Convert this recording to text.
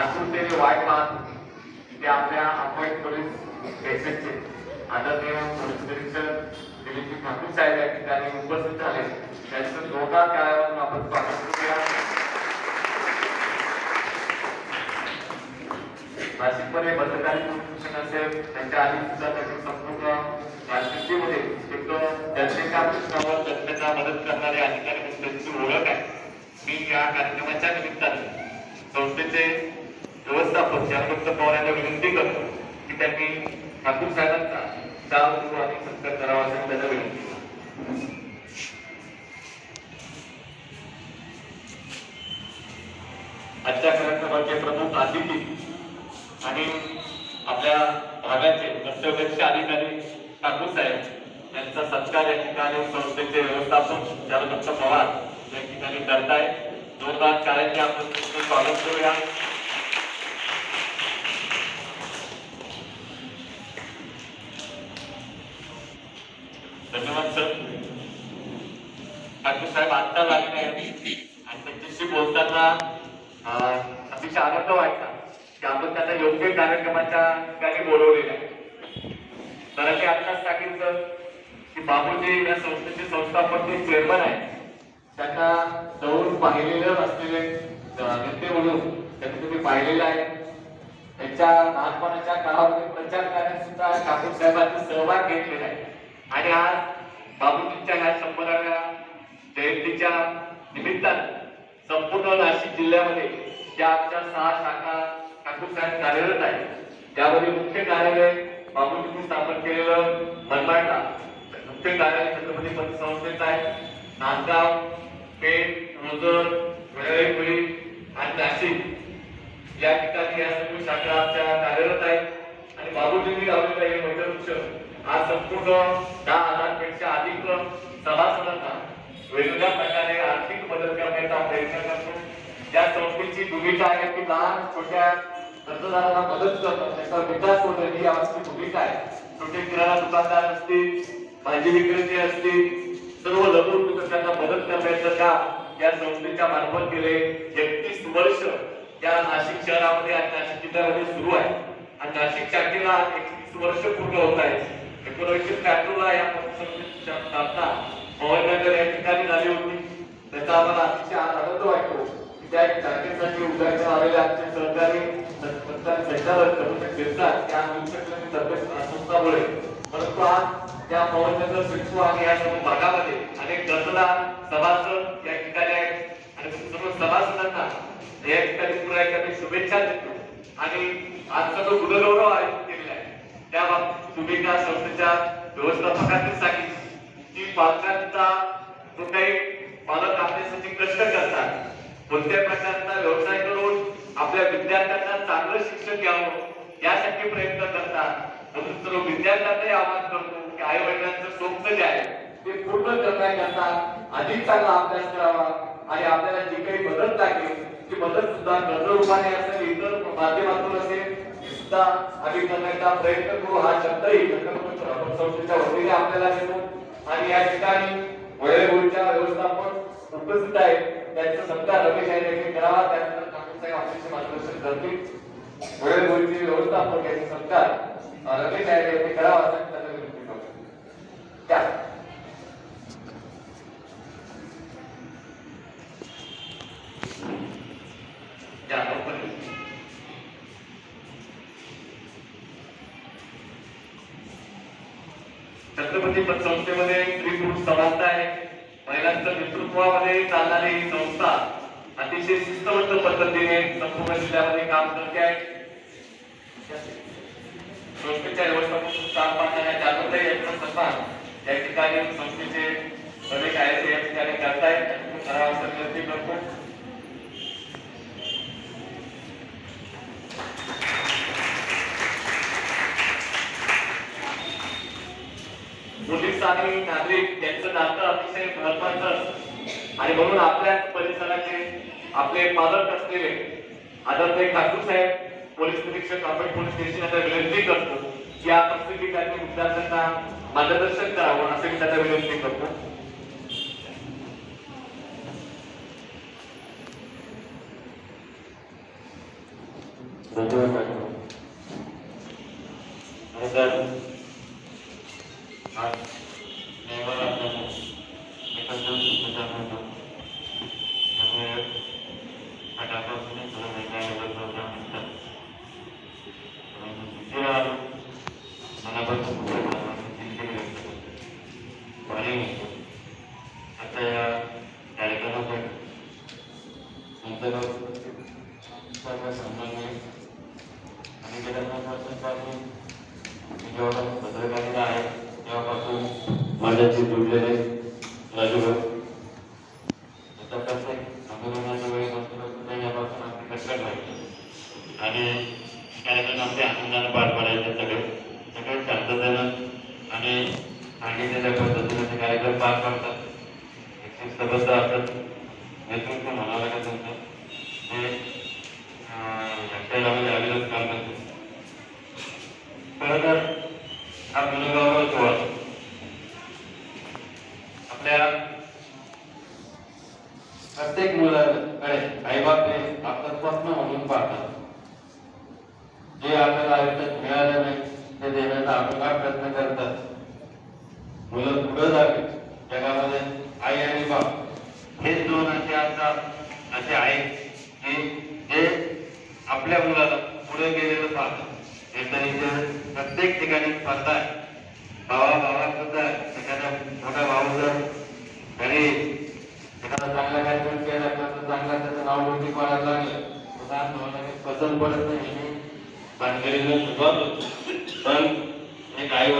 आतुरतेने वाट पाहत ते आपल्या अपॉइंट पोलीस स्टेशनचे आदरणीय पोलीस निरीक्षक दिलीपजी ठाकूर साहेब या ठिकाणी उपस्थित झाले. त्यांचं जोरदार टाळ्यावरून आपण स्वागत करूया. नाशिकमध्ये भद्रकाली पोलीस असेल त्यांच्या आधी सुद्धा त्यांनी संपूर्ण नाशिकमध्ये एक जनतेच्या प्रश्नावर जनतेला मदत करणारे अधिकारी म्हणून त्यांची ओळख आहे. मी या कार्यक्रमाच्या निमित्ताने संस्थेचे व्यवस्थापक शरदत्त पवार यांना विनंती करतो की त्यांनी ठाकूर साहेबांचा चार गुरु आणि सत्कार करावा असं त्यांना विनंती आजच्या कार्यक्रमाचे प्रमुख अतिथी आणि आपल्या भागाचे कर्तव्यदक्ष अधिकारी ठाकूर साहेब यांचा सत्कार या ठिकाणी संस्थेचे व्यवस्थापक शरदत्त पवार या ठिकाणी करताय जोरदार कार्याचे आपण स्वागत करूया धन्यवाद सर. ठाकूर साहेब आत्ता लागले आणि त्यांच्याशी बोलताना अतिशय आनंद वाटला की आपण त्यांना योग्य कार्यक्रमाच्या ठिकाणी बोलवलेलं आहे. तर ते आत्ताच सांगितलं की बाबूजी या संस्थेचे संस्थापक जे चेअरमन आहे त्यांना जवळून पाहिलेलं असलेले नेते म्हणून त्यांनी तुम्ही पाहिलेलं आहे. त्यांच्या लहानपणाच्या काळामध्ये प्रचार कार्यात सुद्धा ठाकूर साहेबांनी सहभाग घेतलेला आहे. आणि आज बाबूजींच्या ह्या शंभराव्या जयंतीच्या निमित्तानं संपूर्ण नाशिक जिल्ह्यामध्ये ज्या आमच्या सहा शाखा ठाकूर साहेब कार्यरत आहेत त्यामध्ये मुख्य कार्यालय बाबूजींनी स्थापन केलेलं मनमाडला मुख्य कार्यालय छत्रपती पतसंस्थेचं आहे. नांदगाव पेठ रोजर वेळेपुरी आणि नाशिक. या ठिकाणी या सर्व शाखा आमच्या कार्यरत आहेत. आणि बाबूजींनी लावलेलं हे वैद्यवृक्ष आज संपूर्ण दहा हजारपेक्षा अधिक सभासदांना वेगवेगळ्या प्रकारे आर्थिक मदत करण्याचा प्रयत्न करतो. या संस्थेची भूमिका आहे की लहान छोट्या कर्जदारांना मदत करणं त्याचा विकास होणं ही आमची भूमिका आहे. छोटे किराणा दुकानदार असतील भाजी विक्रेते असतील सर्व लघु उद्योजकांना मदत करण्याचं काम या संस्थेच्या मार्फत गेले एकतीस वर्ष या नाशिक शहरामध्ये आणि नाशिक जिल्ह्यामध्ये सुरू आहे. आणि नाशिक शाखेला एकतीस वर्ष पूर्ण होत आहे एकोणीसशे त्र्याण्णवला या पतसंस्थेची स्थापना पवननगर या ठिकाणी झाली होती. त्याचा आम्हाला अतिशय आनंद वाटतो की त्या शाखेसाठी उद्याच्या आलेले आमचे सहकारी संचालक कमिशन फिरतात त्या अनुषंगाने तब्येत संस्थामुळे. परंतु आज त्या पवननगर सिडको आणि या सर्व भागामध्ये अनेक गजदार सभासद या ठिकाणी आहेत. आणि सर्व सभासदांना या ठिकाणी पुन्हा एकदा शुभेच्छा देतो. आणि आजचा जो गुणगौरव आहे त्या तुम्ही त्या संस्थेच्या व्यवस्थापकांनी सांगितली. की पालकांचा जो काही पालक आपल्यासाठी कष्ट करतात. कोणत्या प्रकारचा व्यवसाय करून आपल्या विद्यार्थ्यांना चांगलं शिक्षण घ्यावं यासाठी प्रयत्न करतात. म्हणून सर्व विद्यार्थ्यांनाही आवाहन करतो की आई वडिलांचं स्वप्न जे आहे ते पूर्ण करण्याकरता अधिक चांगला अभ्यास करावा आणि आपल्याला जी काही मदत लागेल ती मदत सुद्धा कर्जरूपाने असेल इतर माध्यमातून असेल सुद्धा आम्ही करण्याचा प्रयत्न करू. हा शब्दही छत्रपती संस्थेच्या वतीने आपल्याला देतो. आणि या ठिकाणी वळेगोळीच्या व्यवस्थापन उपस्थित आहेत. त्यांचा सत्कार रमेश आहे. यांनी करावा. त्यानंतर ठाकूर साहेब आपल्याशी मार्गदर्शन करतील. वळेगोळीचे व्यवस्थापन याचा सत्कार रमेश आहे. यांनी करावा असं त्यांना विनंती करतो त्या या आपण छत्रपती पतसंस्थेमध्ये स्त्री पुरुष समानता आहे. महिलांच्या नेतृत्वामध्ये चालणारी ही संस्था अतिशय शिस्तबद्ध पद्धतीने संपूर्ण जिल्ह्यामध्ये काम करते आहे. संस्थेच्या व्यवस्थापन काम पाहणाऱ्या जागृत सन्मान या ठिकाणी संस्थेचे अनेक आहेत ते या ठिकाणी करतायत करावा असं विनंती करतो आणि नागरिक यांचं नातं अतिशय महत्वाचं असतं. आणि म्हणून आपल्या परिसराचे आपले पालक असलेले आदरणीय ठाकूर साहेब पोलीस निरीक्षक आपण पोलीस स्टेशन यांना विनंती करतो की या ठिकाणी विद्यार्थ्यांना मार्गदर्शन करावं असं मी त्यांना विनंती करतो. धन्यवाद मॅडम खरं तर आज नेवार आपल्याला एकत्र सुद्धा होतो त्यामुळे फटाकापासून थोडं वेगळा प्रोग्राम असतात उशिरा आलो मनापासून खूप चिंतेने व्यक्त करतो आणि आता या कार्यक्रमासाठी नंतर सर्व सन्माननीय आणि गेल्या दोन वर्षांपासून मी जेव्हापासून पत्रकारिता आहे तेव्हापासून माझ्याशी जुडलेले राजूभाऊ आता कसं आहे, आंदोलनाच्या वेळी बसलो यापासून आमची आणि कार्यक्रम आमचे आनंदानं पार पाडायचे सगळे. सगळे शांततेनं आणि सांगितलेल्या पद्धतीने ते कार्यक्रम पार पाडतात. एक शिस्तबद्ध असतात नेतृत्व म्हणावं लागेल त्यांचं. ते लक्षामध्ये काम खरं तर प्रत्येक मुलाकडे आईबाप हे आपलं म्हणून पाहतात. जे आपल्याला आयुष्यात मिळालं नाही ते देण्याचा आपण प्रयत्न करतात. मुलं पुढे जावे. जगामध्ये आई आणि बाप हे दोन असे असतात असे आहेत की जे आपल्या मुलाला पुढे गेलेलं पाहतात. हे तरी प्रत्येक ठिकाणी स्पर्धा आहे. भावा भावा सुद्धा एखाद्या मोठ्या भाऊ जर घरी एखादा चांगला कार्यक्रम केला तर चांगला त्याचं नाव मोठी पडायला लागलं तर लहान भावाला काही पसंत पडत नाही आणि भानगडीला पण एक आई